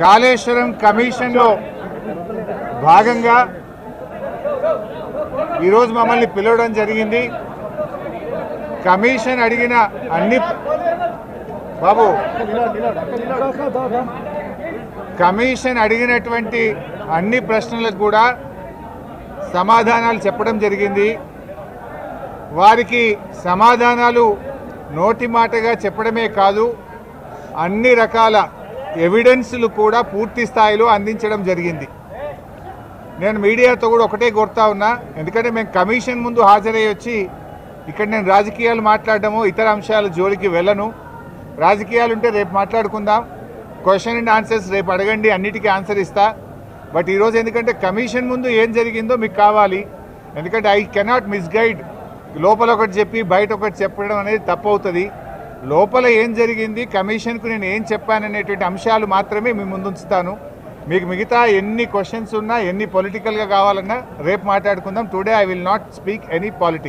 కాళేశ్వరం కమిషన్లో భాగంగా ఈరోజు మమ్మల్ని పిలవడం జరిగింది. కమిషన్ అడిగిన అన్ని బాబు కమిషన్ అడిగినటువంటి అన్ని ప్రశ్నలకు కూడా సమాధానాలు చెప్పడం జరిగింది. వారికి సమాధానాలు నోటి మాటగా చెప్పడమే కాదు. అన్ని రకాల ఎవిడెన్స్లు కూడా పూర్తి స్థాయిలో అందించడం జరిగింది. నేను మీడియాతో కూడా ఒకటే కోరుతా ఉన్నా ఎందుకంటే మేము కమిషన్ ముందు హాజరై వచ్చి ఇక్కడ నేను రాజకీయాలు మాట్లాడడము ఇతర అంశాల జోలికి వెళ్ళను. రాజకీయాలు ఉంటే రేపు మాట్లాడుకుందాం. క్వశ్చన్ అండ్ ఆన్సర్స్ రేపు అడగండి అన్నిటికీ ఆన్సర్ ఇస్తా. బట్ ఈరోజు ఎందుకంటే కమిషన్ ముందు ఏం జరిగిందో మీకు కావాలి. ఎందుకంటే ఐ కెనాట్ మిస్గైడ్. లోపల ఒకటి చెప్పి బయట ఒకటి చెప్పడం అనేది తప్పు అవుతుంది. లోపల ఏం జరిగింది కమిషన్కు నేను ఏం చెప్పాననేటువంటి అంశాలు మాత్రమే మీ ముందుంచుతాను. మీకు మిగతా ఎన్ని క్వశ్చన్స్ ఉన్నా ఎన్ని పొలిటికల్గా కావాలన్నా రేపు మాట్లాడుకుందాం. Today I will not speak any politics